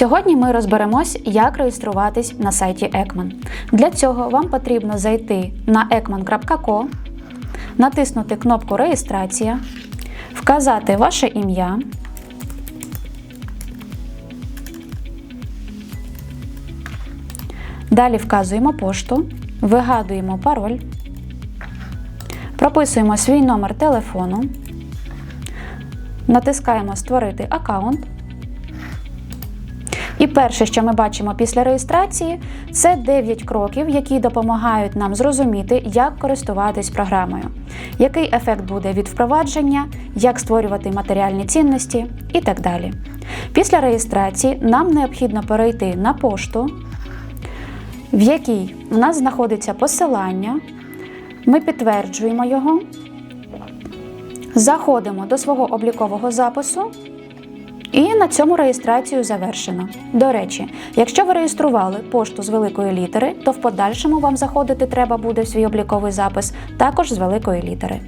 Сьогодні ми розберемось, як реєструватись на сайті Ekman. Для цього вам потрібно зайти на ekman.co, натиснути кнопку Реєстрація, вказати ваше ім'я. Далі вказуємо пошту, вигадуємо пароль, прописуємо свій номер телефону, натискаємо Створити аккаунт. Перше, що ми бачимо після реєстрації, це 9 кроків, які допомагають нам зрозуміти, як користуватись програмою, який ефект буде від впровадження, як створювати матеріальні цінності і так далі. Після реєстрації нам необхідно перейти на пошту, в якій у нас знаходиться посилання. Ми підтверджуємо його, заходимо до свого облікового запису. І на цьому реєстрацію завершено. До речі, якщо ви реєстрували пошту з великої літери, то в подальшому вам заходити треба буде в свій обліковий запис також з великої літери.